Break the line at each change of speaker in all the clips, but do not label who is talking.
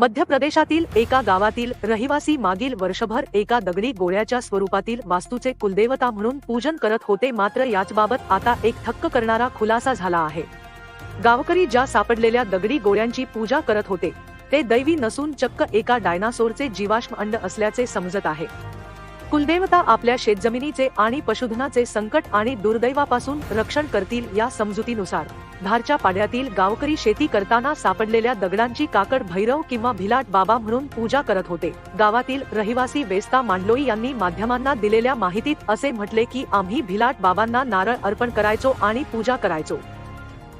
मध्य प्रदेशातील एका गावातील रहिवासी मागील वर्षभर एका दगडी गोळ्याच्या स्वरूपातील वास्तूचे कुलदेवता म्हणून पूजन करत होते. मात्र याचबाबत आता एक थक्क करणारा खुलासा झाला आहे. गावकरी ज्या सापडलेल्या दगडी गोळ्यांची पूजा करत होते ते दैवी नसून चक्क एका डायनासोरचे जीवाश्म अंड असल्याचे समजत आहे. कुलदेवता आपल्या शेतजमिनीचे आणि पशुधनाचे संकट आणि दुर्दैवापासून रक्षण करतील या समजुतीनुसार. धारच्या पाड्यातील गावकरी शेती करताना सापडलेल्या दगडांची काकड भैरव किंवा भिलाट बाबा म्हणून पूजा करत होते. गावातील रहिवासी वेस्ता मांडलोई यांनी माध्यमांना दिलेल्या माहितीत असे म्हटले की आम्ही भिलाट बाबांना नारळ अर्पण करायचो आणि पूजा करायचो.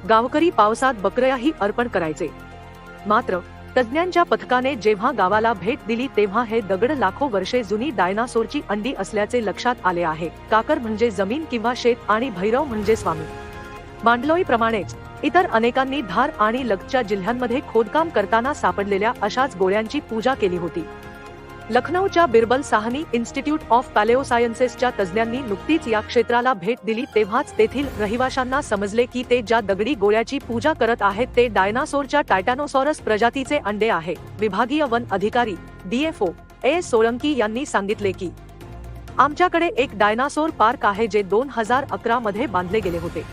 गावकरी पावसात बकरयाही अर्पण करायचे. मात्र तज्ज्ञांच्या पथकाने जेव्हा गावाला भेट दिली तेव्हा हे दगड लाखो वर्षे जुनी डायनासोरची अंडी असल्याचे लक्षात आले आहे. काकर म्हणजे जमीन किंवा शेत आणि भैरव म्हणजे स्वामी. मांडलोईप्रमाणेच इतर अनेकांनी धार आणि लगतच्या जिल्ह्यांमध्ये खोदकाम करताना सापडलेल्या अशाच गोळ्यांची पूजा केली होती. लखनौच्या बिरबल साहनी इन्स्टिट्यूट ऑफ पॅलेओसायन्सेसच्या तज्ज्ञांनी नुकतीच या क्षेत्राला भेट दिली तेव्हाच तेथील रहिवाशांना समजले की ते ज्या दगडी गोळ्याची पूजा करत आहेत ते डायनासोरच्या टायटॅनोसॉरस प्रजातीचे अंडे आहे. विभागीय वन अधिकारी डीएफओ ए सोळंकी यांनी सांगितले की आमच्याकडे एक डायनासोर पार्क आहे जे दोन हजार अकरा मध्ये बांधले गेले होते.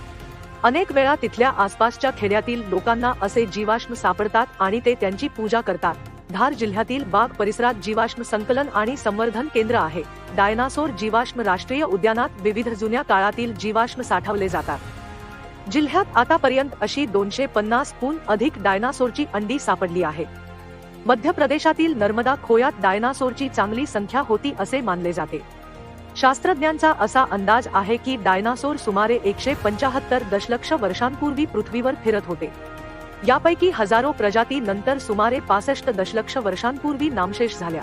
अनेक वेळा तिथल्या आसपासच्या खेड्यातील लोकांना असे जीवाश्म सापडतात आणि ते त्यांची पूजा करतात. धार जिल्ह्यातील बाग परिसरात जीवाश्म संकलन आणि संवर्धन केंद्र आहे. डायनासोर जीवाश्म राष्ट्रीय उद्यानात विविध जुन्या काळातील जीवाश्म साठवले जातात. जिल्ह्यात आतापर्यंत अशी दोनशे पन्नास हून अधिक डायनासोरची अंडी सापडली आहे. मध्य प्रदेशातील नर्मदा खोयात डायनासोरची चांगली संख्या होती असे मानले जाते. शास्त्रज्ञांचा असा अंदाज आहे की डायनासोर सुमारे एकशे पंचाहत्तर दशलक्ष वर्षांपूर्वी पृथ्वीवर फिरत होते. यापैकी हजारो प्रजाती नंतर सुमारे पासष्ट दशलक्ष वर्षांपूर्वी नामशेष झाल्या.